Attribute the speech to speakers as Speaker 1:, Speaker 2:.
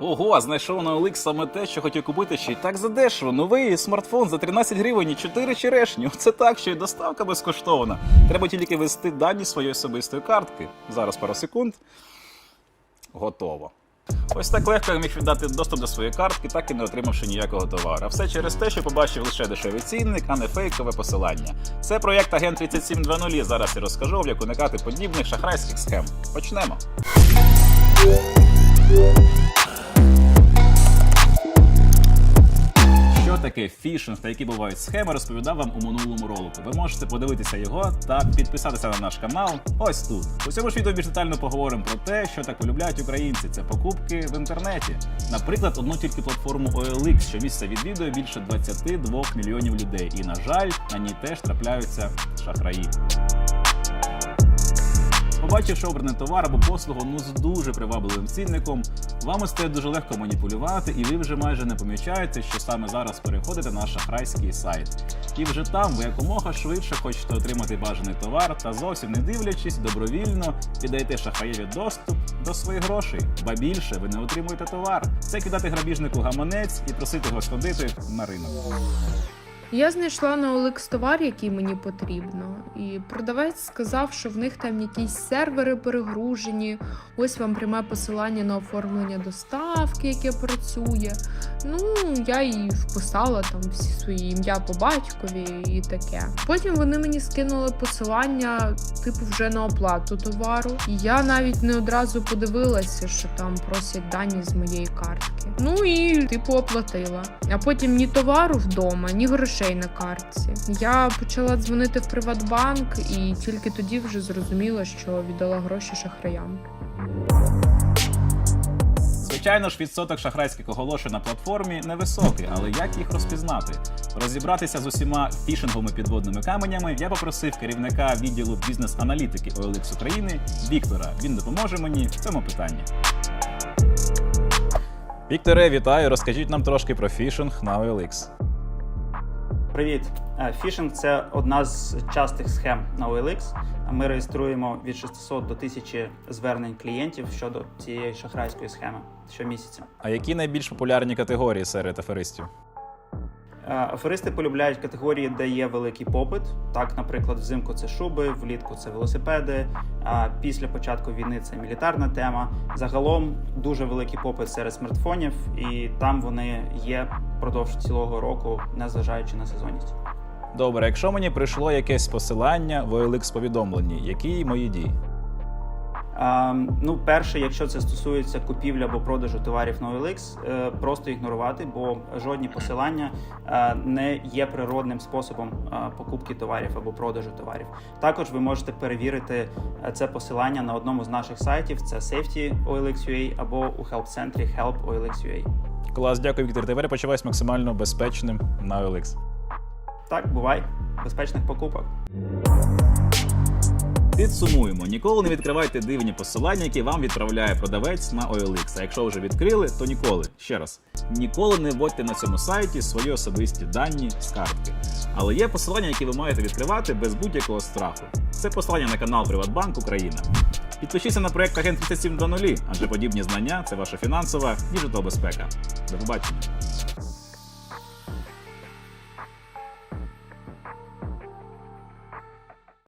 Speaker 1: Ого, знайшов на OLX саме те, що хотів купити ще й так задешево. Новий смартфон за 13 гривень і 4 черешні. Це так, що й доставка безкоштовна. Треба тільки ввести дані своєї особистої картки. Зараз пару секунд. Готово. Ось так легко я міг віддати доступ до своєї картки, так і не отримавши ніякого товару. А все через те, що побачив лише дешевий цінник, а не фейкове посилання. Це проєкт Агент 3720. Зараз я розкажу, як уникати подібних шахрайських схем. Почнемо. Таке фішинг та які бувають схеми, розповідав вам у минулому ролику. Ви можете подивитися його та підписатися на наш канал ось тут. У цьому ж відео більш детально поговоримо про те, що так полюбляють українці. Це покупки в інтернеті. Наприклад, одну тільки платформу OLX, що місце відвідує більше 22 мільйонів людей. І, на жаль, на ній теж трапляються шахраї. Побачивши обраний товар або послугу ну з дуже привабливим цінником, вами стає дуже легко маніпулювати, і ви вже майже не помічаєте, що саме зараз переходите на шахрайський сайт. І вже там ви якомога швидше хочете отримати бажаний товар та зовсім не дивлячись, добровільно віддаєте шахраєві доступ до своїх грошей. Ба більше ви не отримуєте товар. Це кидати грабіжнику гаманець і просити його сходити на ринок.
Speaker 2: Я знайшла на OLX товар, який мені потрібно, і продавець сказав, що в них там якісь сервери перегружені. Ось вам пряме посилання на оформлення доставки, яке працює. Ну, я і вписала там всі свої ім'я по батькові і таке. Потім вони мені скинули посилання, типу, вже на оплату товару. І я навіть не одразу подивилася, що там просять дані з моєї картки. Ну і типу оплатила. А потім ні товару вдома, ні грошей на картці. Я почала дзвонити в Приватбанк і тільки тоді вже зрозуміла, що віддала гроші шахраям.
Speaker 1: Звичайно ж, відсоток шахрайських оголошень на платформі невисокий, але як їх розпізнати? Розібратися з усіма фішинговими підводними каменями я попросив керівника відділу бізнес-аналітики OLX України Віктора. Він допоможе мені в цьому питанні. Вікторе, вітаю! Розкажіть нам трошки про фішинг на OLX.
Speaker 3: Привіт! Е, Фішинг це одна з частих схем на OLX. Ми реєструємо від 600 до 1000 звернень клієнтів щодо цієї шахрайської схеми щомісяця.
Speaker 1: А які найбільш популярні категорії серед аферистів?
Speaker 3: Е, Аферисти полюбляють категорії, де є великий попит. Так, наприклад, взимку це шуби, влітку це велосипеди. А після початку війни це мілітарна тема. Загалом дуже великий попит серед смартфонів, і там вони є впродовж цілого року, незважаючи на сезонність.
Speaker 1: Добре, якщо мені прийшло якесь посилання в OLX повідомленні, які мої дії?
Speaker 3: А, ну, перше, якщо це стосується купівлі або продажу товарів на OLX, е, просто ігнорувати, бо жодні посилання е, не є природним способом е, покупки товарів або продажу товарів. Також ви можете перевірити це посилання на одному з наших сайтів: це Safety OLX.ua або у хелп-центрі Help OLX.ua.
Speaker 1: Клас, дякую, Віктор. Тепер я почуваюся максимально безпечним на OLX.
Speaker 3: Так, бувай, безпечних покупок.
Speaker 1: Підсумуємо, ніколи не відкривайте дивні посилання, які вам відправляє продавець на OLX. А якщо вже відкрили, то ніколи. Ще раз, ніколи не вводьте на цьому сайті свої особисті дані з картки. Але є посилання, які ви маєте відкривати без будь-якого страху. Це посилання на канал Приватбанк Україна. Підпишіться на проект Агент 3720, адже подібні знання це ваша фінансова і житлобезпека. До побачення.